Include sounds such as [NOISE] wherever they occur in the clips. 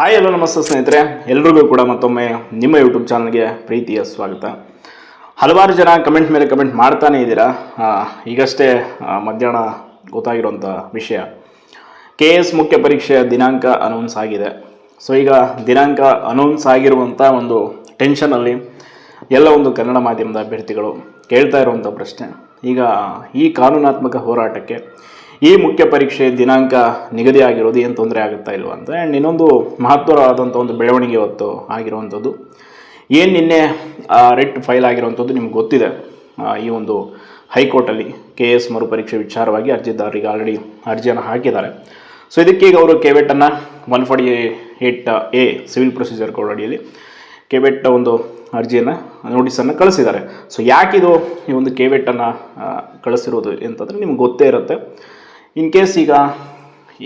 Hi ಎಲ್ಲೋ ನಮಸ್ತೆ ಸ್ನೇಹಿತರೆ. ಎಲ್ರಿಗೂ ಕೂಡ ಮತ್ತೊಮ್ಮೆ ನಿಮ್ಮ ಯೂಟ್ಯೂಬ್ ಚಾನಲ್ಗೆ ಪ್ರೀತಿಯ ಸ್ವಾಗತ. ಹಲವಾರು ಜನ ಕಮೆಂಟ್ ಮೇಲೆ ಕಮೆಂಟ್ ಮಾಡ್ತಾನೇ ಇದ್ದೀರಾ. ಈಗಷ್ಟೇ ಮಧ್ಯಾಹ್ನ ಗೊತ್ತಾಗಿರುವಂಥ ವಿಷಯ. ಕೆ ಎಸ್ ಮುಖ್ಯ ಪರೀಕ್ಷೆಯ ದಿನಾಂಕ ಅನೌನ್ಸ್ ಆಗಿದೆ. ಸೊ ಈಗ ದಿನಾಂಕ ಅನೌನ್ಸ್ ಆಗಿರುವಂಥ ಒಂದು ಟೆನ್ಷನಲ್ಲಿ ಎಲ್ಲ ಒಂದು ಕನ್ನಡ ಮಾಧ್ಯಮದ ಅಭ್ಯರ್ಥಿಗಳು ಕೇಳ್ತಾ ಇರುವಂಥ ಪ್ರಶ್ನೆ. ಈಗ ಈ ಕಾನೂನಾತ್ಮಕ ಹೋರಾಟಕ್ಕೆ ಈ ಮುಖ್ಯ ಪರೀಕ್ಷೆ ದಿನಾಂಕ ನಿಗದಿಯಾಗಿರೋದು ಏನು ತೊಂದರೆ ಆಗುತ್ತಾ ಇಲ್ವ ಅಂತ. ಆ್ಯಂಡ್ ಇನ್ನೊಂದು ಮಹತ್ವವಾದಂಥ ಒಂದು ಬೆಳವಣಿಗೆ ಇವತ್ತು ಆಗಿರುವಂಥದ್ದು. ಏನು ನಿನ್ನೆ ರೆಟ್ ಫೈಲ್ ಆಗಿರುವಂಥದ್ದು ನಿಮ್ಗೆ ಗೊತ್ತಿದೆ. ಈ ಒಂದು ಹೈಕೋರ್ಟಲ್ಲಿ ಕೆ ಎಸ್ ಮರುಪರೀಕ್ಷೆ ವಿಚಾರವಾಗಿ ಅರ್ಜಿದಾರರಿಗೆ ಆಲ್ರೆಡಿ ಅರ್ಜಿಯನ್ನು ಹಾಕಿದ್ದಾರೆ. ಸೊ ಇದಕ್ಕೆ ಈಗ ಅವರು ಕೆವೆಟನ್ನು one forty eight A civil procedure code ಅಡಿಯಲ್ಲಿ ಕೆವೆಟ್ ಒಂದು ಅರ್ಜಿಯನ್ನು, ನೋಟಿಸನ್ನು ಕಳಿಸಿದ್ದಾರೆ. ಸೊ ಯಾಕಿದು ಈ ಒಂದು ಕೆವೆಟನ್ನು ಕಳಿಸಿರೋದು ಅಂತಂದರೆ ನಿಮ್ಗೆ ಗೊತ್ತೇ ಇರುತ್ತೆ. ಇನ್ ಕೇಸ್ ಈಗ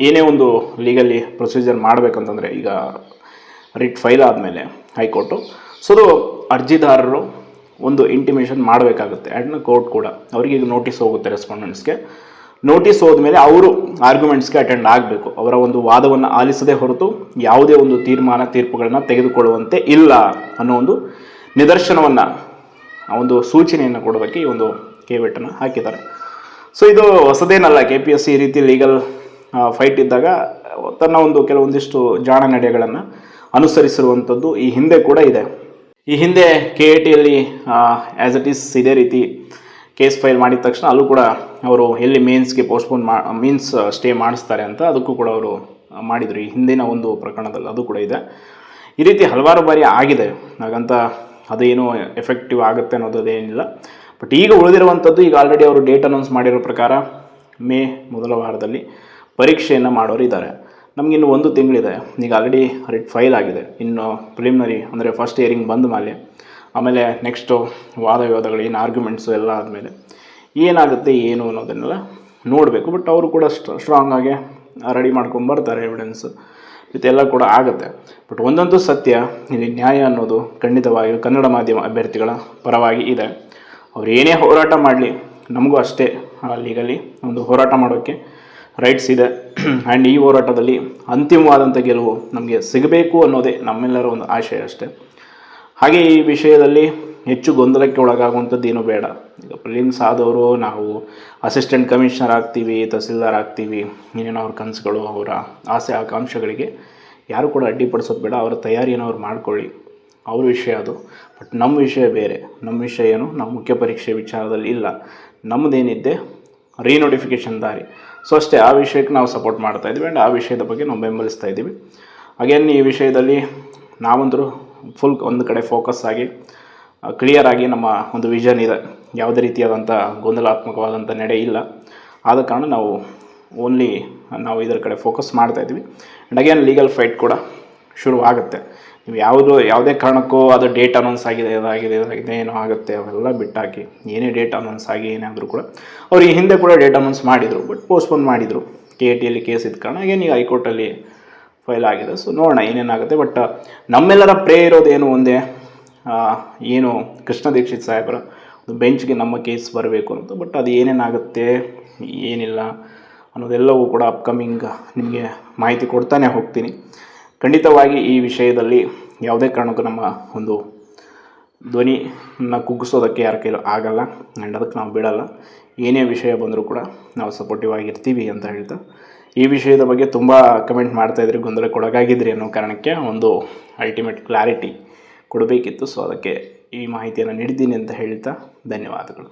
ಏನೇ ಒಂದು ಲೀಗಲಿ ಪ್ರೊಸೀಜರ್ ಮಾಡಬೇಕಂತಂದರೆ ಈಗ ರಿಟ್ ಫೈಲ್ ಆದಮೇಲೆ ಹೈಕೋರ್ಟು. ಸೊ ಅರ್ಜಿದಾರರು ಒಂದು ಇಂಟಿಮೇಷನ್ ಮಾಡಬೇಕಾಗುತ್ತೆ. ಆ್ಯಂಡ್ ಕೋರ್ಟ್ ಕೂಡ. ಅವರಿಗೆ ಈಗ ನೋಟಿಸ್ ಹೋಗುತ್ತೆ ರೆಸ್ಪಾಂಡೆಂಟ್ಸ್ಗೆ ನೋಟಿಸ್ ಹೋದ್ಮೇಲೆ ಅವರು ಆರ್ಗ್ಯುಮೆಂಟ್ಸ್ಗೆ ಅಟೆಂಡ್ ಆಗಬೇಕು. ಅವರ ಒಂದು ವಾದವನ್ನು ಆಲಿಸದೇ ಹೊರತು ಯಾವುದೇ ಒಂದು ತೀರ್ಮಾನ, ತೀರ್ಪುಗಳನ್ನು ತೆಗೆದುಕೊಳ್ಳುವಂತೆ ಇಲ್ಲ ಅನ್ನೋ ಒಂದು ನಿದರ್ಶನವನ್ನು ಒಂದು ಸೂಚನೆಯನ್ನು ಕೊಡೋದಕ್ಕೆ ಈ ಒಂದು ಕೇವೆಟ್ಟನ್ನು ಹಾಕಿದ್ದಾರೆ. ಸೊ ಇದು ಹೊಸದೇನಲ್ಲ ಕೆ ಪಿ ಎಸ್ ಸಿ ಈ ರೀತಿ ಲೀಗಲ್ ಫೈಟ್ ಇದ್ದಾಗ, ತನ್ನ ಒಂದು ಕೆಲವೊಂದಿಷ್ಟು ಜಾಣ ನಡೆಗಳನ್ನು ಅನುಸರಿಸಿರುವಂಥದ್ದು ಈ ಹಿಂದೆ ಕೂಡ ಇದೆ. ಈ ಹಿಂದೆ ಕೆ ಎ ಟಿಯಲ್ಲಿ ಆ್ಯಸ್ ಇಟ್ ಈಸ್ ಇದೇ ರೀತಿ ಕೇಸ್ ಫೈಲ್ ಮಾಡಿದ ತಕ್ಷಣ ಅಲ್ಲೂ ಕೂಡ ಅವರು ಎಲ್ಲಿ ಮೇನ್ಸ್ಗೆ ಪೋಸ್ಟ್ಪೋನ್ ಮಾ ಮೀನ್ಸ್ ಸ್ಟೇ ಮಾಡಿಸ್ತಾರೆ ಅಂತ ಅದಕ್ಕೂ ಕೂಡ ಅವರು ಮಾಡಿದರು. ಈ ಹಿಂದಿನ ಒಂದು ಪ್ರಕರಣದಲ್ಲಿ ಅದು ಕೂಡ ಇದೆ. ಈ ರೀತಿ ಹಲವಾರು ಬಾರಿ ಆಗಿದೆ. ಹಾಗಂತ ಅದೇನು ಎಫೆಕ್ಟಿವ್ ಆಗುತ್ತೆ ಅನ್ನೋದು ಅದೇನಿಲ್ಲ. ಬಟ್ ಈಗ ಉಳಿದಿರುವಂಥದ್ದು ಈಗ ಆಲ್ರೆಡಿ ಅವರು ಡೇಟ್ ಅನೌನ್ಸ್ ಮಾಡಿರೋ ಪ್ರಕಾರ ಮೇ ಮೊದಲ ವಾರದಲ್ಲಿ ಪರೀಕ್ಷೆಯನ್ನು ಮಾಡೋರು ಇದ್ದಾರೆ. ನಮಗಿನ್ನು ಒಂದು ತಿಂಗಳಿದೆ. ಈಗ ಆಲ್ರೆಡಿ ರಿಟ್ ಫೈಲ್ ಆಗಿದೆ. ಇನ್ನು ಪ್ರಿಲಿಮಿನರಿ ಅಂದರೆ ಫಸ್ಟ್ ಇಯರಿಂಗ್ ಬಂದ ಮೇಲೆ ಆಮೇಲೆ ನೆಕ್ಸ್ಟು ವಾದ ವಿವಾದಗಳು ಏನು ಆರ್ಗ್ಯುಮೆಂಟ್ಸು ಎಲ್ಲ ಆದಮೇಲೆ ಏನಾಗುತ್ತೆ, ಏನು ಅನ್ನೋದನ್ನೆಲ್ಲ ನೋಡಬೇಕು. ಬಟ್ ಅವರು ಕೂಡ ಸ್ಟ್ರಾಂಗ್ ಆಗಿ ರೆಡಿ ಮಾಡ್ಕೊಂಡು ಬರ್ತಾರೆ ಎವಿಡೆನ್ಸ್ ಇದೆಲ್ಲ ಕೂಡ ಆಗುತ್ತೆ. ಬಟ್ ಒಂದಂತೂ ಸತ್ಯ, ಇಲ್ಲಿ ನ್ಯಾಯ ಅನ್ನೋದು ಖಂಡಿತವಾಗಿಯೂ ಕನ್ನಡ ಮಾಧ್ಯಮ ಅಭ್ಯರ್ಥಿಗಳ ಪರವಾಗಿ ಇದೆ. ಅವ್ರು ಏನೇ ಹೋರಾಟ ಮಾಡಲಿ, ನಮಗೂ ಅಷ್ಟೇ ಲೀಗಲ್ಲಿ ಒಂದು ಹೋರಾಟ ಮಾಡೋಕ್ಕೆ ರೈಟ್ಸ್ ಇದೆ. [CLEARS THROAT] ಆ್ಯಂಡ್ ಈ ಹೋರಾಟದಲ್ಲಿ ಅಂತಿಮವಾದಂಥ ಗೆಲುವು ನಮಗೆ ಸಿಗಬೇಕು ಅನ್ನೋದೇ ನಮ್ಮೆಲ್ಲರ ಒಂದು ಆಶಯ ಅಷ್ಟೇ. ಹಾಗೆ ಈ ವಿಷಯದಲ್ಲಿ ಹೆಚ್ಚು ಗೊಂದಲಕ್ಕೆ ಒಳಗಾಗುವಂಥದ್ದು ಏನೂ ಬೇಡ. ಈಗ ಪ್ರಿಲಿಮ್ಸ್ ಆದವರು ನಾವು ಅಸಿಸ್ಟೆಂಟ್ ಕಮಿಷನರ್ ಆಗ್ತೀವಿ, ತಹಸೀಲ್ದಾರ್ ಆಗ್ತೀವಿ, ಏನೇನೋ ಅವ್ರ ಕನಸುಗಳು, ಅವರ ಆಸೆ, ಆಕಾಂಕ್ಷೆಗಳಿಗೆ ಯಾರು ಕೂಡ ಅಡ್ಡಿಪಡಿಸೋದು ಬೇಡ. ಅವರ ತಯಾರಿಯನ್ನು ಅವ್ರು ಮಾಡ್ಕೊಳ್ಳಿ. ಅವ್ರ ವಿಷಯ ಅದು. ಬಟ್ ನಮ್ಮ ವಿಷಯ ಬೇರೆ. ನಮ್ಮ ವಿಷಯ ಏನು? ನಾವು ಮುಖ್ಯ ಪರೀಕ್ಷೆ ವಿಚಾರದಲ್ಲಿ ಇಲ್ಲ. ನಮ್ಮದೇನಿದ್ದೆ? ರೀನೋಟಿಫಿಕೇಷನ್ ದಾರಿ. ಸೊ ಅಷ್ಟೇ, ಆ ವಿಷಯಕ್ಕೆ ನಾವು ಸಪೋರ್ಟ್ ಮಾಡ್ತಾ ಇದ್ದೀವಿ ಆ್ಯಂಡ್ ಆ ವಿಷಯದ ಬಗ್ಗೆ ನಾವು ಬೆಂಬಲಿಸ್ತಾ ಇದ್ದೀವಿ. ಅಗೇನ್ ಈ ವಿಷಯದಲ್ಲಿ ನಾವಂದರೂ ಫುಲ್ ಒಂದು ಕಡೆ ಫೋಕಸ್ ಆಗಿ ಕ್ಲಿಯರ್ ಆಗಿ ನಮ್ಮ ಒಂದು ವಿಷನ್ ಇದೆ. ಯಾವುದೇ ರೀತಿಯಾದಂಥ ಗೊಂದಲಾತ್ಮಕವಾದಂಥ ನಡೆ ಇಲ್ಲ. ಆದ ಕಾರಣ ನಾವು ಓನ್ಲಿ ನಾವು ಇದರ ಕಡೆ ಫೋಕಸ್ ಮಾಡ್ತಾ ಇದ್ದೀವಿ. ಆ್ಯಂಡ್ ಅಗೇನ್ ಲೀಗಲ್ ಫೈಟ್ ಕೂಡ ಶುರು ಆಗುತ್ತೆ ನೀವು ಯಾವುದೋ, ಯಾವುದೇ ಕಾರಣಕ್ಕೂ ಅದು ಡೇಟ್ ಅನೌನ್ಸ್ ಆಗಿದೆ ಅದಾಗಿದೆ ಇದಾಗಿದೆ, ಏನೋ ಆಗುತ್ತೆ, ಅವೆಲ್ಲ ಬಿಟ್ಟಾಕಿ, ಏನೇ ಡೇಟ್ ಅನೌನ್ಸ್ ಆಗಿ ಏನಾದರೂ ಕೂಡ ಅವ್ರು ಈ ಹಿಂದೆ ಕೂಡ ಡೇಟ್ ಅನೌನ್ಸ್ ಮಾಡಿದರು ಬಟ್ ಪೋಸ್ಟ್ಪೋನ್ ಮಾಡಿದರು. ಕೆ ಎ ಟಿಯಲ್ಲಿ ಕೇಸ್ ಇದ್ದ ಕಾರಣ ಏನು ಈಗ ಹೈಕೋರ್ಟಲ್ಲಿ ಫೈಲ್ ಆಗಿದೆ. ಸೊ ನೋಡೋಣ ಏನೇನಾಗುತ್ತೆ. ಬಟ್ ನಮ್ಮೆಲ್ಲರ ಪ್ರೇ ಇರೋದೇನು ಒಂದೇ? ಏನು ಕೃಷ್ಣ ದೀಕ್ಷಿತ್ ಸಾಹೇಬರ ಒಂದು ಬೆಂಚ್ಗೆ ನಮ್ಮ ಕೇಸ್ ಬರಬೇಕು ಅಂತ ಬಟ್ ಅದು ಏನೇನಾಗುತ್ತೆ, ಏನಿಲ್ಲ ಅನ್ನೋದೆಲ್ಲವೂ ಕೂಡ ಅಪ್ಕಮಿಂಗ್ ನಿಮಗೆ ಮಾಹಿತಿ ಕೊಡ್ತಾನೆ ಹೋಗ್ತೀನಿ. ಖಂಡಿತವಾಗಿ ಈ ವಿಷಯದಲ್ಲಿ ಯಾವುದೇ ಕಾರಣಕ್ಕೂ ನಮ್ಮ ಒಂದು ಧ್ವನಿನ ಕುಗ್ಗಿಸೋದಕ್ಕೆ ಯಾರ ಕೈಲೂ ಆಗಲ್ಲ ಆ್ಯಂಡ್ ಅದಕ್ಕೆ ನಾವು ಬಿಡಲ್ಲ. ಏನೇ ವಿಷಯ ಬಂದರೂ ಕೂಡ ನಾವು ಸಪೋರ್ಟಿವ್ ಆಗಿರ್ತೀವಿ ಅಂತ ಹೇಳ್ತಾ. ಈ ವಿಷಯದ ಬಗ್ಗೆ ತುಂಬ ಕಮೆಂಟ್ ಮಾಡ್ತಾಯಿದ್ರಿ ಗೊಂದಲಕ್ಕೆ ಒಳಗಾಗಿದ್ರಿ ಅನ್ನೋ ಕಾರಣಕ್ಕೆ ಒಂದು ಅಲ್ಟಿಮೇಟ್ ಕ್ಲಾರಿಟಿ ಕೊಡಬೇಕಿತ್ತು. ಸೊ ಅದಕ್ಕೆ ಈ ಮಾಹಿತಿಯನ್ನು ನೀಡಿದ್ದೀನಿ ಅಂತ ಹೇಳ್ತಾ. ಧನ್ಯವಾದಗಳು.